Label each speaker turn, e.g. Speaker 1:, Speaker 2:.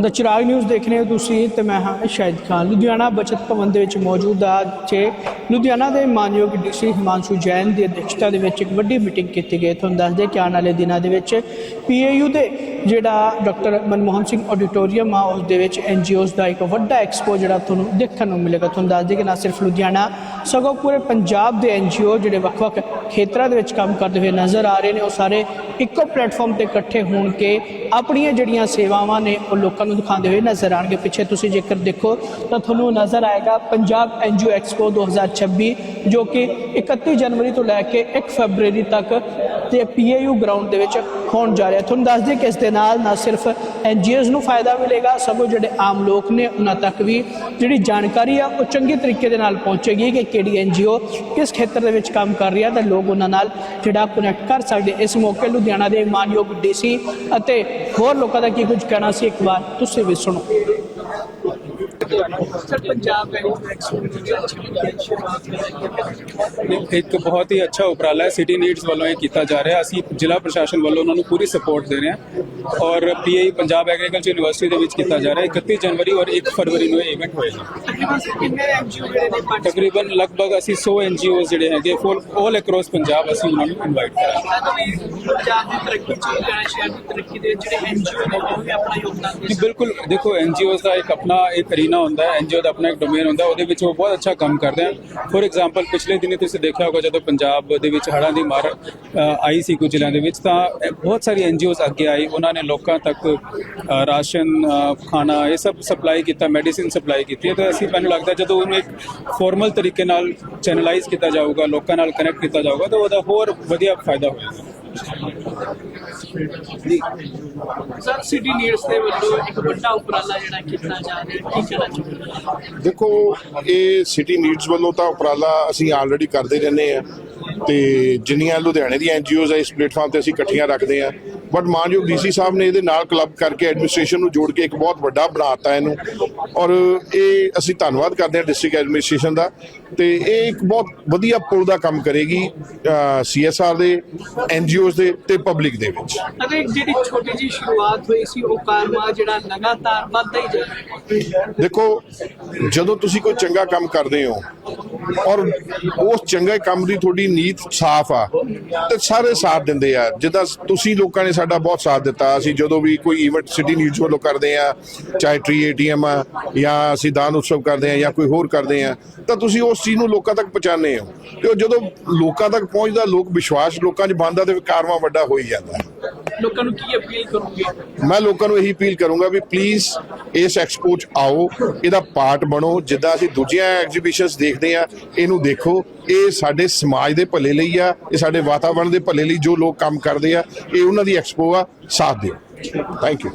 Speaker 1: ਦਾ ਚਿਰਾਗ news ਦੇਖ ਰਹੇ ਹੋ ਤੁਸੀਂ ਤੇ ਮੈਂ ਹਾਂ ਸ਼ਾਹਿਦ ਖਾਨ। ਲੁਧਿਆਣਾ ਬਚਤ ਭਵਨ ਦੇ ਵਿੱਚ ਮੌਜੂਦ ਆ, ਜਿੱਥੇ ਲੁਧਿਆਣਾ ਦੇ ਮਾਨਯੋਗ ਡੀਸੀ ਹਿਮਾਂਸ਼ੂ ਜੈਨ ਦੀ ਅਧਿਕਸ਼ਤਾ ਦੇ ਵਿੱਚ ਇੱਕ ਵੱਡੀ ਮੀਟਿੰਗ ਕੀਤੀ ਗਈ। ਤੁਹਾਨੂੰ ਦੱਸਦੇ ਕਿ ਆਉਣ ਵਾਲੇ ਦਿਨਾਂ ਦੇ ਵਿੱਚ ਪੀਏਯੂ ਦੇ ਜਿਹੜਾ ਡਾਕਟਰ ਮਨਮੋਹਨ ਸਿੰਘ ਆਡੀਟੋਰੀਅਮ ਆ, ਉਸ ਦੇ ਵਿੱਚ ਐਨਜੀਓਜ਼ ਦਾ ਇੱਕ ਵੱਡਾ ਐਕਸਪੋ ਜਿਹੜਾ ਤੁਹਾਨੂੰ ਦੇਖਣ ਨੂੰ ਮਿਲੇਗਾ। ਤੁਹਾਨੂੰ ਦੱਸਦੇ ਕਿ ਨਾ ਸਿਰਫ ਲੁਧਿਆਣਾ, ਸਗੋਂ ਪੂਰੇ ਪੰਜਾਬ ਦੇ ਐਨਜੀਓ ਜਿਹੜੇ ਵੱਖ-ਵੱਖ ਖੇਤਰਾਂ ਦੇ ਵਿੱਚ ਕੰਮ ਕਰਦੇ ਹੋਏ ਨਜ਼ਰ ਆ ਰਹੇ ਨੇ, ਉਹ ਸਾਰੇ ਇੱਕੋ ਪਲੇਟਫਾਰਮ ਤੇ ਇਕੱਠੇ ਹੋਣ ਕੇ ਆਪਣੀਆਂ ਜਿਹੜੀਆਂ ਸੇਵਾਵਾਂ ਨੇ, ਉਹ ਲੋਕਾਂ ਨੂੰ ਦਿਖਾਉਂਦੇ ਹੋਏ ਨਜ਼ਰ ਆਣਗੇ ਪਿੱਛੇ ਤੁਸੀਂ ਜੇਕਰ ਦੇਖੋ, ਤਾਂ ਤੁਹਾਨੂੰ ਨਜ਼ਰ ਆਏਗਾ ਪੰਜਾਬ ਐਨਜੀਓ ਐਕਸਪੋ 2026 ਜੋ ਕਿ 31 ਜਨਵਰੀ ਤੋਂ ਲੈ ਕੇ 1 ਫਰਵਰੀ ਤੱਕ ਤੇ ਪੀਏਯੂ ਗਰਾਊਂਡ ਦੇ ਵਿੱਚ ਹੋਣ ਜਾ ਰਿਹਾ। ਤੁਹਾਨੂੰ ਦੱਸ ਦਈਏ ਕਿ ਇਸ ਦੇ ਨਾਲ ਨਾ ਸਿਰਫ ਐਨਜੀਓਜ਼ ਨੂੰ ਫਾਇਦਾ ਮਿਲੇਗਾ, ਸਗੋਂ ਜਿਹੜੇ ਆਮ ਲੋਕ ਨੇ ਉਹਨਾਂ ਤੱਕ ਵੀ ਜਿਹੜੀ ਜਾਣਕਾਰੀ ਆ, ਉਹ ਚੰਗੇ ਤਰੀਕੇ ਦੇ ਨਾਲ ਪਹੁੰਚੇਗੀ ਕਿ ਕਿਹੜੀ ਐਨਜੀਓ ਕਿਸ ਖੇਤਰ ਦੇ ਵਿੱਚ ਕੰਮ ਕਰ ਰਹੀ ਹੈ ਤਾਂ ਲੋਕ ਉਹਨਾਂ ਨਾਲ ਜਿਹੜਾ ਕਨੈਕਟ ਕਰ ਸਕਦੇ। ਇਸ ਮੌਕੇ ਲੁਧਿਆਣਾ ਦੇ ਮਾਨਯੋਗ ਡੀਸੀ ਅਤੇ ਹੋਰ ਲੋਕਾਂ ਦਾ ਕੀ ਕੁਝ ਕਹਿਣਾ ਸੀ, ਇੱਕ ਵਾਰ ਤੁਸੀਂ ਵੀ ਸੁਣੋ।
Speaker 2: ਇੱਕ ਬਹੁਤ ਹੀ ਅੱਛਾ ਉਪਰਾਲਾ ਹੈ। ਸਿਟੀ ਨੀਡਸ ਵੱਲੋਂ ਇਹ ਕੀਤਾ ਜਾ ਰਿਹਾ। ਅਸੀਂ ਜ਼ਿਲ੍ਹਾ ਪ੍ਰਸ਼ਾਸਨ ਵੱਲੋਂ ਉਹਨਾਂ ਨੂੰ ਪੂਰੀ ਸਪੋਰਟ ਦੇ ਰਹੇ ਹਾਂ। ਔਰ ਪੀਆਈ ਪੰਜਾਬ ਐਗਰੀਕਲਚਰ ਯੂਨੀਵਰਸਿਟੀ ਦੇ ਵਿੱਚ ਕੀਤਾ ਜਾ ਰਿਹਾ। ਹੈ 31 ਜਨਵਰੀ ਔਰ 1 ਫਰਵਰੀ ਨੂੰ ਇਹ ਇਵੈਂਟ ਹੋਏਗਾ।
Speaker 1: ਤਕਰੀਬਨ
Speaker 2: ਲਗਭਗ ਅਸੀਂ 100 ਐਨਜੀਓਜ਼ ਜਿਹੜੇ ਹੈਗੇ ਫੁੱਲ ਆਲ ਅਕ੍ਰੋਸ ਪੰਜਾਬ ਅਸੀਂ ਉਹਨਾਂ ਨੂੰ ਇਨਵਾਈਟ ਕਰਾਂਗੇ।
Speaker 1: ਪੰਜਾਬ ਦੀ ਤਰੱਕੀ ਚ ਲੁਧਿਆਣਾ ਸ਼ਹਿਰ ਦੀ ਤਰੱਕੀ ਦੇ ਵਿੱਚ ਜਿਹੜੇ ਐਨਜੀਓ ਨੇ ਉਹ ਵੀ ਆਪਣਾ ਯੋਗਦਾਨ ਦੇ
Speaker 2: ਜੀ ਬਿਲਕੁਲ ਦੇਖੋ ਐਨਜੀਓਜ਼ ਦਾ ਇੱਕ ਆਪਣਾ ਇੱਕ ਅਰੀਨਾ ਹੁੰਦਾ ਹੈ ਐਨਜੀਓ ਦਾ ਆਪਣਾ ਇੱਕ ਡੋਮੇਨ ਹੁੰਦਾ, ਉਹਦੇ ਵਿੱਚ ਉਹ ਬਹੁਤ ਅੱਛਾ ਕੰਮ ਕਰਦੇ ਆ ਫੋਰ ਐਗਜ਼ਾਮਪਲ ਪਿਛਲੇ ਦਿਨੀ ਤੁਸੀਂ ਦੇਖਿਆ ਹੋਗਾ, ਜਦੋਂ ਪੰਜਾਬ ਦੇ ਵਿੱਚ ਹੜ੍ਹਾਂ ਦੀ ਮਾਰ ਆਈ ਸੀ ਕੁਝ ਜ਼ਿਲ੍ਹਿਆਂ ਦੇ ਵਿੱਚ, ਤਾਂ ਬਹੁਤ ਸਾਰੀ ਐਨਜੀਓਜ਼ ਅੱਗੇ ਆਈ ਉਹਨਾਂ ਨੇ ਲੋਕਾਂ ਤੱਕ ਰਾਸ਼ਨ ਖਾਣਾ, ਇਹ ਸਭ ਸਪਲਾਈ ਕੀਤਾ ਮੈਡੀਸਿਨ ਸਪਲਾਈ ਕੀਤੀ ਹੈ। ਤਾਂ ਅਸੀਂ, ਮੈਨੂੰ ਲੱਗਦਾ ਜਦੋਂ ਉਹਨੂੰ ਇੱਕ ਫਾਰਮਲ ਤਰੀਕੇ ਨਾਲ ਚੈਨਲਾਈਜ਼ ਕੀਤਾ ਜਾਊਗਾ, ਲੋਕਾਂ ਨਾਲ ਕਨੈਕਟ ਕੀਤਾ ਜਾਊਗਾ, ਤਾਂ ਉਹਦਾ ਹੋਰ ਵਧੀਆ ਫਾਇਦਾ ਹੋਏਗਾ
Speaker 1: ਸਰ ਸਿਟੀ ਨੀਡਸ ਦੇ ਵੱਲੋਂ ਇੱਕ ਵੱਡਾ ਉਪਰਾਲਾ ਜਿਹੜਾ ਕੀਤਾ ਜਾ ਰਿਹਾ, ਕੀ ਕਹਿਣਾ ਚਾਹੁੰਦੇ
Speaker 3: ਦੇਖੋ, ਇਹ ਸਿਟੀ ਨੀਡਸ ਵੱਲੋਂ ਤਾਂ ਉਪਰਾਲਾ ਅਸੀਂ ਆਲਰੇਡੀ ਕਰਦੇ ਰਹਿੰਦੇ ਆ ਤੇ ਜਿੰਨੀਆਂ ਲੁਧਿਆਣੇ ਦੀਆਂ ਐਨਜੀਓਜ਼ ਆ, ਇਸ ਪਲੇਟਫਾਰਮ ਤੇ ਅਸੀਂ ਇਕੱਠੀਆਂ ਰੱਖਦੇ ਆ ਬਟ ਮਾਨਯੋਗ ਡੀਸੀ ਸਾਹਿਬ ਨੇ ਇਹਦੇ ਨਾਲ ਕਲੱਬ ਕਰਕੇ ਐਡਮਿਨਿਸਟ੍ਰੇਸ਼ਨ ਨੂੰ ਜੋੜ ਕੇ ਇੱਕ ਬਹੁਤ ਵੱਡਾ ਬਣਾਤਾ ਇਹਨੂੰ। ਔਰ ਇਹ ਅਸੀਂ ਧੰਨਵਾਦ ਕਰਦੇ ਹਾਂ ਡਿਸਟ੍ਰਿਕਟ ਐਡਮਿਨਿਸਟ੍ਰੇਸ਼ਨ ਦਾ। ਤੇ ਇਹ ਇੱਕ ਬਹੁਤ ਵਧੀਆ ਪੁਲ ਦਾ ਕੰਮ ਕਰੇਗੀ ਸੀਐਸਆਰ ਦੇ ਐਨਜੀਓਜ਼ ਦੇ ਤੇ ਪਬਲਿਕ ਦੇ ਵਿੱਚ।
Speaker 1: ਅਗਰ ਜਿਹੜੀ ਛੋਟੀ ਜੀ ਸ਼ੁਰੂਆਤ ਹੋਈ ਸੀ ਉਹ ਕਾਰਮਾ ਜਿਹੜਾ ਲਗਾਤਾਰ ਵੱਧਦਾ ਹੀ ਜਾ ਰਿਹਾ।
Speaker 3: ਦੇਖੋ ਜਦੋਂ ਤੁਸੀਂ ਕੋਈ ਚੰਗਾ ਕੰਮ ਕਰਦੇ ਹੋ ਔਰ ਉਸ ਚੰਗੇ ਕੰਮ ਦੀ ਤੁਹਾਡੀ ਨੀਤ ਸਾਫ਼ ਆ। ਤੇ ਸਾਰੇ ਸਾਥ ਦਿੰਦੇ ਆ। ਜਿੱਦਾਂ ਤੁਸੀਂ ਲੋਕਾਂ ਨੇ ਸਾਡਾ ਬਹੁਤ ਸਾਥ ਦਿੱਤਾ। ਅਸੀਂ ਜਦੋਂ ਵੀ ਕੋਈ ਇਵੈਂਟ ਸਿਟੀ ਨਿਊਜ਼ ਵੱਲੋਂ ਕਰਦੇ ਆ ਚਾਹੇ ਟਰੀ ਏਟੀਐਮ ਆ ਜਾਂ ਅਸੀਂ ਦਾਨ ਉਤਸਵ ਕਰਦੇ ਆ ਜਾਂ ਕੋਈ ਹੋਰ ਕਰਦੇ ਆ ਤਾਂ ਤੁਸੀਂ ਉਸ ਚੀਜ਼ ਨੂੰ ਲੋਕਾਂ ਤੱਕ ਪਹੁੰਚਾਉਂਦੇ ਹੋ। ਤੇ ਉਹ ਜਦੋਂ ਲੋਕਾਂ ਤੱਕ ਪਹੁੰਚਦਾ ਲੋਕ ਵਿਸ਼ਵਾਸ ਲੋਕਾਂ 'ਚ ਬਣਦਾ ਤੇ ਕਾਰਵਾ ਵੱਡਾ ਹੋ ਹੀ ਜਾਂਦਾ।
Speaker 1: ਲੋਕਾਂ ਨੂੰ ਕੀ ਅਪੀਲ ਕਰੋਗੇ?
Speaker 3: ਮੈਂ ਲੋਕਾਂ ਨੂੰ ਇਹੀ ਅਪੀਲ ਕਰੂੰਗਾ ਵੀ ਪਲੀਜ਼ ਇਸ ਐਕਸਪੋ 'ਚ ਆਓ ਇਹਦਾ ਪਾਰਟ ਬਣੋ। ਜਿੱਦਾਂ ਅਸੀਂ ਦੂਜੀਆਂ ਐਗਜ਼ੀਬਿਸ਼ਨਸ ਦੇਖਦੇ ਆ ਇਹਨੂੰ ਦੇਖੋ, ਇਹ ਸਾਡੇ ਸਮਾਜ ਦੇ ਭਲੇ ਲਈ ਆ, ਇਹ ਸਾਡੇ ਵਾਤਾਵਰਣ ਦੇ ਭਲੇ ਲਈ ਜੋ ਲੋਕ ਕੰਮ ਕਰਦੇ ਆ, ਇਹ ਉਹਨਾਂ ਦੀ ਐਕਸਪੋ ਆ, ਸਾਥ ਦਿਓ। Thank you